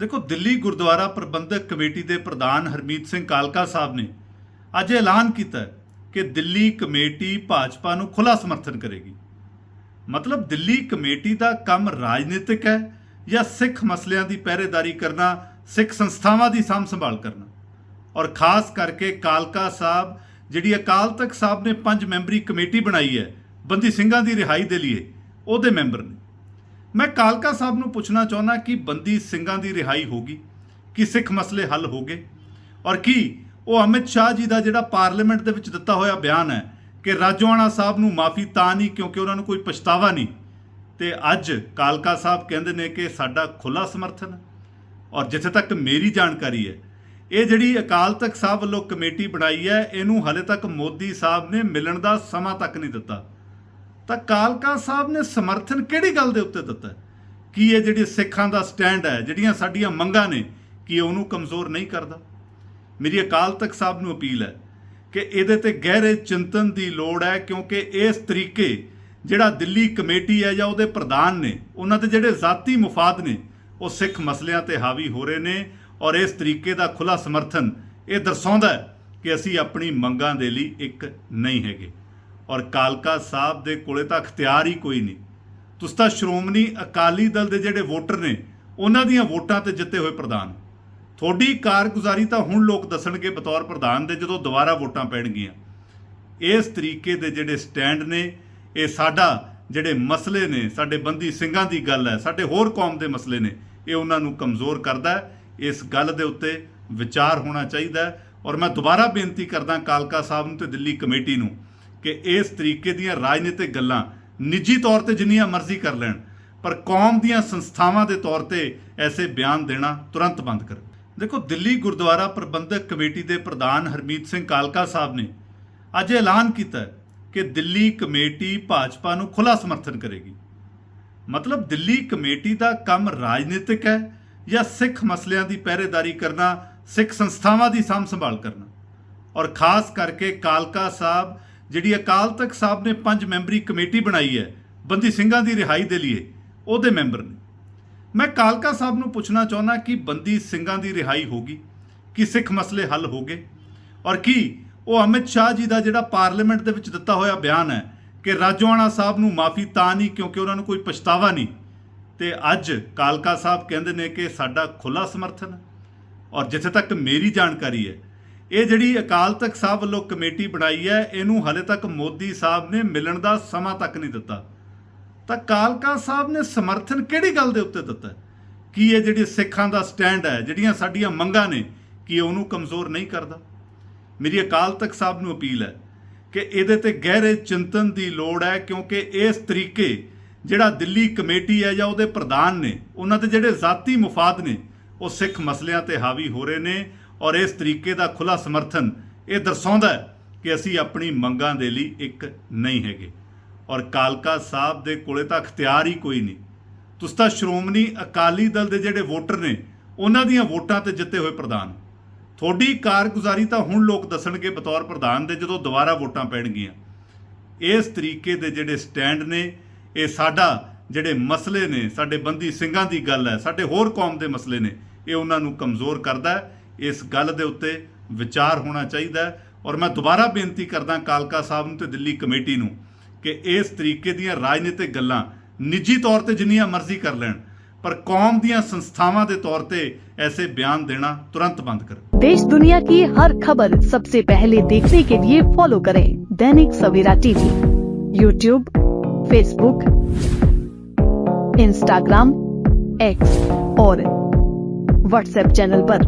ਦੇਖੋ, ਦਿੱਲੀ ਗੁਰਦੁਆਰਾ ਪ੍ਰਬੰਧਕ ਕਮੇਟੀ ਦੇ ਪ੍ਰਧਾਨ ਹਰਮੀਤ ਸਿੰਘ ਕਾਲਕਾ ਸਾਹਿਬ ਨੇ ਅੱਜ ਐਲਾਨ ਕੀਤਾ ਕਿ ਦਿੱਲੀ ਕਮੇਟੀ ਭਾਜਪਾ ਨੂੰ ਖੁੱਲਾ ਸਮਰਥਨ ਕਰੇਗੀ। ਮਤਲਬ ਦਿੱਲੀ ਕਮੇਟੀ ਦਾ ਕੰਮ ਰਾਜਨੀਤਿਕ ਹੈ ਜਾਂ ਸਿੱਖ ਮਸਲਿਆਂ ਦੀ ਪਹਿਰੇਦਾਰੀ ਕਰਨਾ, ਸਿੱਖ ਸੰਸਥਾਵਾਂ ਦੀ ਸਾਂਭ ਸੰਭਾਲ ਕਰਨਾ। ਔਰ ਖਾਸ ਕਰਕੇ ਕਾਲਕਾ ਸਾਹਿਬ, ਜਿਹੜੀ ਅਕਾਲ ਤਖਤ ਸਾਹਿਬ ਨੇ ਪੰਜ ਮੈਂਬਰੀ ਕਮੇਟੀ ਬਣਾਈ ਹੈ, ਬੰਦੀ ਸਿੰਘਾਂ ਦੀ ਰਿਹਾਈ ਦੇ ਲਈ ਉਹਦੇ ਮੈਂਬਰ ਨੇ। ਮੈਂ ਕਾਲਕਾ ਸਾਹਿਬ ਨੂੰ ਪੁੱਛਣਾ ਚਾਹੁੰਦਾ ਕਿ ਬੰਦੀ ਸਿੰਘਾਂ ਦੀ ਰਿਹਾਈ ਹੋਗੀ ਕਿ ਸਿੱਖ ਮਸਲੇ ਹੱਲ ਹੋ ਗਏ, ਔਰ ਕੀ ਉਹ ਅਮਿਤ ਸ਼ਾਹ ਜੀ ਦਾ ਜਿਹੜਾ ਪਾਰਲੀਮੈਂਟ ਦੇ ਵਿੱਚ ਦਿੱਤਾ ਹੋਇਆ ਬਿਆਨ ਹੈ ਕਿ ਰਾਜੋਆਣਾ ਸਾਹਿਬ ਨੂੰ ਮਾਫੀ ਤਾਂ ਨਹੀਂ ਕਿਉਂਕਿ ਉਹਨਾਂ ਨੂੰ ਕੋਈ ਪਛਤਾਵਾ ਨਹੀਂ, ਤੇ ਅੱਜ ਕਾਲਕਾ ਸਾਹਿਬ ਕਹਿੰਦੇ ਨੇ ਕਿ ਸਾਡਾ ਖੁੱਲਾ ਸਮਰਥਨ ਔਰ ਜਿੱਥੇ ਤੱਕ ਮੇਰੀ ਜਾਣਕਾਰੀ ਹੈ, ਇਹ ਜਿਹੜੀ ਅਕਾਲ ਤਖਤ ਸਾਹਿਬ ਵੱਲੋਂ ਕਮੇਟੀ ਬਣਾਈ ਹੈ, ਇਹਨੂੰ ਹਲੇ ਤੱਕ ਮੋਦੀ ਸਾਹਿਬ ਨੇ ਮਿਲਣ ਦਾ ਸਮਾਂ ਤੱਕ ਨਹੀਂ ਦਿੱਤਾ। ਤਾਂ ਕਾਲਕਾ ਸਾਹਿਬ ਨੇ ਸਮਰਥਨ ਕਿਹੜੀ ਗੱਲ ਦੇ ਉੱਤੇ ਦਿੱਤਾ? ਕੀ ਇਹ ਜਿਹੜੀ ਸਿੱਖਾਂ ਦਾ ਸਟੈਂਡ ਹੈ, ਜਿਹੜੀਆਂ ਸਾਡੀਆਂ ਮੰਗਾਂ ਨੇ, ਕੀ ਉਹਨੂੰ ਕਮਜ਼ੋਰ ਨਹੀਂ ਕਰਦਾ? ਮੇਰੀ ਅਕਾਲ ਤਖਤ ਸਾਹਿਬ ਨੂੰ ਅਪੀਲ ਹੈ ਕਿ ਇਹਦੇ ਤੇ ਗਹਿਰੇ ਚਿੰਤਨ ਦੀ ਲੋੜ ਹੈ, ਕਿਉਂਕਿ ਇਸ ਤਰੀਕੇ ਜਿਹੜਾ ਦਿੱਲੀ ਕਮੇਟੀ ਹੈ ਜਾਂ ਉਹਦੇ ਪ੍ਰਧਾਨ ਨੇ, ਉਹਨਾਂ ਦੇ ਜਿਹੜੇ ਜ਼ਾਤੀ ਮੁਫਾਦ ਨੇ, ਉਹ ਸਿੱਖ ਮਸਲਿਆਂ ਤੇ ਹਾਵੀ ਹੋ ਰਹੇ ਨੇ ਔਰ ਇਸ ਤਰੀਕੇ ਦਾ ਖੁੱਲਾ ਸਮਰਥਨ ਇਹ ਦਰਸਾਉਂਦਾ ਹੈ ਕਿ ਅਸੀਂ ਆਪਣੀ ਮੰਗਾਂ ਦੇ ਲਈ ਇੱਕ ਨਹੀਂ ਹੈਗੇ। ਔਰ ਕਾਲਕਾ ਸਾਹਿਬ ਦੇ ਕੋਲੇ ਤਾਂ ਅਖਤਿਆਰ ਹੀ ਕੋਈ ਨਹੀਂ। ਤੁਸੀਂ ਤਾਂ ਸ਼੍ਰੋਮਣੀ ਅਕਾਲੀ ਦਲ ਦੇ ਜਿਹੜੇ ਵੋਟਰ ਨੇ, ਉਹਨਾਂ ਦੀਆਂ ਵੋਟਾਂ ਤੇ ਜਿੱਤੇ ਹੋਏ ਪ੍ਰਧਾਨ। ਤੁਹਾਡੀ ਕਾਰਗੁਜ਼ਾਰੀ ਤਾਂ ਹੁਣ ਲੋਕ ਦੱਸਣਗੇ ਬਤੌਰ ਪ੍ਰਧਾਨ ਦੇ ਜਦੋਂ ਦੁਬਾਰਾ ਵੋਟਾਂ ਪੈਣਗੀਆਂ। ਇਸ ਤਰੀਕੇ ਦੇ ਜਿਹੜੇ ਸਟੈਂਡ ਨੇ, ਇਹ ਸਾਡਾ ਜਿਹੜੇ ਮਸਲੇ ਨੇ, ਸਾਡੇ ਬੰਦੀ ਸਿੰਘਾਂ ਦੀ ਗੱਲ ਹੈ, ਸਾਡੇ ਹੋਰ ਕੌਮ ਦੇ ਮਸਲੇ ਨੇ, ਇਹ ਉਹਨਾਂ ਨੂੰ ਕਮਜ਼ੋਰ ਕਰਦਾ ਹੈ। ਇਸ ਗੱਲ ਦੇ ਉੱਤੇ ਵਿਚਾਰ ਹੋਣਾ ਚਾਹੀਦਾ ਹੈ। ਔਰ ਮੈਂ ਦੁਬਾਰਾ ਬੇਨਤੀ ਕਰਦਾ ਕਾਲਕਾ ਸਾਹਿਬ ਨੂੰ ਤੇ ਦਿੱਲੀ ਕਮੇਟੀ ਨੂੰ ਕਿ ਇਸ ਤਰੀਕੇ ਦੀਆਂ ਰਾਜਨੀਤਿਕ ਗੱਲਾਂ ਨਿੱਜੀ ਤੌਰ ਤੇ ਜਿੰਨੀਆਂ ਮਰਜ਼ੀ ਕਰ ਲੈਣ, ਪਰ ਕੌਮ ਦੀਆਂ ਸੰਸਥਾਵਾਂ ਦੇ ਤੌਰ ਤੇ ਐਸੇ ਬਿਆਨ ਦੇਣਾ ਤੁਰੰਤ ਬੰਦ ਕਰ। ਦੇਖੋ, ਦਿੱਲੀ ਗੁਰਦੁਆਰਾ ਪ੍ਰਬੰਧਕ ਕਮੇਟੀ ਦੇ ਪ੍ਰਧਾਨ ਹਰਮੀਤ ਸਿੰਘ ਕਾਲਕਾ ਸਾਹਿਬ ਨੇ ਅੱਜ ਐਲਾਨ ਕੀਤਾ ਕਿ ਦਿੱਲੀ ਕਮੇਟੀ ਭਾਜਪਾ ਨੂੰ ਖੁੱਲਾ ਸਮਰਥਨ ਕਰੇਗੀ। ਮਤਲਬ ਦਿੱਲੀ ਕਮੇਟੀ ਦਾ ਕੰਮ ਰਾਜਨੀਤਿਕ ਹੈ ਜਾਂ ਸਿੱਖ ਮਸਲਿਆਂ ਦੀ ਪਹਿਰੇਦਾਰੀ ਕਰਨਾ, ਸਿੱਖ ਸੰਸਥਾਵਾਂ ਦੀ ਸਾਂਭ ਸੰਭਾਲ ਕਰਨਾ। ਔਰ ਖਾਸ ਕਰਕੇ ਕਾਲਕਾ ਸਾਹਿਬ ਜਿਹੜੀ ਅਕਾਲ ਤਖਤ ਸਾਹਿਬ ਨੇ ਪੰਜ ਮੈਂਬਰੀ ਕਮੇਟੀ ਬਣਾਈ ਹੈ, ਬੰਦੀ ਸਿੰਘਾਂ ਦੀ ਰਿਹਾਈ ਦੇ ਲਈ ਉਹਦੇ ਮੈਂਬਰ ਨੇ। ਮੈਂ ਕਾਲਕਾ ਸਾਹਿਬ ਨੂੰ ਪੁੱਛਣਾ ਚਾਹੁੰਦਾ ਕਿ ਬੰਦੀ ਸਿੰਘਾਂ ਦੀ ਰਿਹਾਈ ਹੋਗੀ ਕਿ ਸਿੱਖ ਮਸਲੇ ਹੱਲ ਹੋ ਗਏ? ਔਰ ਕੀ ਉਹ ਅਮਿਤ ਸ਼ਾਹ ਜੀ ਦਾ ਜਿਹੜਾ ਪਾਰਲੀਮੈਂਟ ਦੇ ਵਿੱਚ ਦਿੱਤਾ ਹੋਇਆ ਬਿਆਨ ਹੈ ਕਿ ਰਾਜੋਆਣਾ ਸਾਹਿਬ ਨੂੰ ਮਾਫੀ ਤਾਂ ਨਹੀਂ ਕਿਉਂਕਿ ਉਹਨਾਂ ਨੂੰ ਕੋਈ ਪਛਤਾਵਾ ਨਹੀਂ, ਤੇ ਅੱਜ ਕਾਲਕਾ ਸਾਹਿਬ ਕਹਿੰਦੇ ਨੇ ਕਿ ਸਾਡਾ ਖੁੱਲਾ ਸਮਰਥਨ ਔਰ ਜਿੱਥੇ ਤੱਕ ਮੇਰੀ ਜਾਣਕਾਰੀ ਹੈ ਇਹ ਜਿਹੜੀ ਅਕਾਲ ਤਖਤ ਸਾਹਿਬ ਵੱਲੋਂ ਕਮੇਟੀ ਬਣਾਈ ਹੈ, ਇਹਨੂੰ ਹਲੇ ਤੱਕ ਮੋਦੀ ਸਾਹਿਬ ਨੇ ਮਿਲਣ ਦਾ ਸਮਾਂ ਤੱਕ ਨਹੀਂ ਦਿੱਤਾ। ਤਾਂ ਕਾਲਕਾ ਸਾਹਿਬ ਨੇ ਸਮਰਥਨ ਕਿਹੜੀ ਗੱਲ ਦੇ ਉੱਤੇ ਦਿੱਤਾ? ਕੀ ਇਹ ਜਿਹੜੀ ਸਿੱਖਾਂ ਦਾ ਸਟੈਂਡ ਹੈ, ਜਿਹੜੀਆਂ ਸਾਡੀਆਂ ਮੰਗਾਂ ਨੇ, ਕੀ ਉਹਨੂੰ ਕਮਜ਼ੋਰ ਨਹੀਂ ਕਰਦਾ? ਮੇਰੀ ਅਕਾਲ ਤਖਤ ਸਾਹਿਬ ਨੂੰ ਅਪੀਲ ਹੈ ਕਿ ਇਹਦੇ ਤੇ ਗਹਿਰੇ ਚਿੰਤਨ ਦੀ ਲੋੜ ਹੈ, ਕਿਉਂਕਿ ਇਸ ਤਰੀਕੇ ਜਿਹੜਾ ਦਿੱਲੀ ਕਮੇਟੀ ਹੈ ਜਾਂ ਉਹਦੇ ਪ੍ਰਧਾਨ ਨੇ, ਉਹਨਾਂ ਦੇ ਜਿਹੜੇ ਜ਼ਾਤੀ ਮੁਫਾਦ ਨੇ, ਉਹ ਸਿੱਖ ਮਸਲਿਆਂ ਤੇ ਹਾਵੀ ਹੋ ਰਹੇ ਨੇ। ਔਰ ਇਸ ਤਰੀਕੇ ਦਾ ਖੁੱਲਾ ਸਮਰਥਨ ਇਹ ਦਰਸਾਉਂਦਾ ਹੈ ਕਿ ਅਸੀਂ ਆਪਣੀ ਮੰਗਾਂ ਦੇ ਲਈ ਇੱਕ ਨਹੀਂ ਹੈਗੇ। ਔਰ ਕਾਲਕਾ ਸਾਹਿਬ ਦੇ ਕੋਲੇ ਤਾਂ ਅਖਤਿਆਰ ਹੀ ਕੋਈ ਨਹੀਂ। ਤੁਸੀਂ ਤਾਂ ਸ਼੍ਰੋਮਣੀ ਅਕਾਲੀ ਦਲ ਦੇ ਜਿਹੜੇ ਵੋਟਰ ਨੇ, ਉਹਨਾਂ ਦੀਆਂ ਵੋਟਾਂ ਤੇ ਜਿੱਤੇ ਹੋਏ ਪ੍ਰਧਾਨ। ਤੁਹਾਡੀ ਕਾਰਗੁਜ਼ਾਰੀ ਤਾਂ ਹੁਣ ਲੋਕ ਦੱਸਣਗੇ ਬਤੌਰ ਪ੍ਰਧਾਨ ਦੇ ਜਦੋਂ ਦੁਬਾਰਾ ਵੋਟਾਂ ਪੈਣਗੀਆਂ। ਇਸ ਤਰੀਕੇ ਦੇ ਜਿਹੜੇ ਸਟੈਂਡ ਨੇ, ਇਹ ਸਾਡਾ ਜਿਹੜੇ ਮਸਲੇ ਨੇ, ਸਾਡੇ ਬੰਦੀ ਸਿੰਘਾਂ ਦੀ ਗੱਲ ਹੈ, ਸਾਡੇ ਹੋਰ ਕੌਮ ਦੇ ਮਸਲੇ ਨੇ, ਇਹ ਉਹਨਾਂ ਨੂੰ ਕਮਜ਼ੋਰ ਕਰਦਾ ਹੈ। ਇਸ ਗੱਲ ਦੇ ਉੱਤੇ ਵਿਚਾਰ ਹੋਣਾ ਚਾਹੀਦਾ ਹੈ ਔਰ ਮੈਂ ਦੁਬਾਰਾ ਬੇਨਤੀ ਕਰਦਾ ਕਾਲਕਾ ਸਾਹਿਬ ਨੂੰ ਤੇ ਦਿੱਲੀ ਕਮੇਟੀ ਨੂੰ ਕਿ ਇਸ ਤਰੀਕੇ ਦੀਆਂ ਰਾਜਨੀਤਿਕ ਗੱਲਾਂ ਨਿੱਜੀ ਤੌਰ ਤੇ ਜਿੰਨੀਆਂ ਮਰਜ਼ੀ ਕਰ ਲੈਣ ਪਰ ਕੌਮ ਦੀਆਂ ਸੰਸਥਾਵਾਂ ਦੇ ਤੌਰ ਤੇ ਐਸੇ ਬਿਆਨ ਦੇਣਾ ਤੁਰੰਤ ਬੰਦ ਕਰੋ देश दुनिया की हर खबर सबसे पहले देखने के लिए फॉलो करें Dainik Savera TV YouTube Facebook Instagram X और व्हाट्सएप चैनल पर।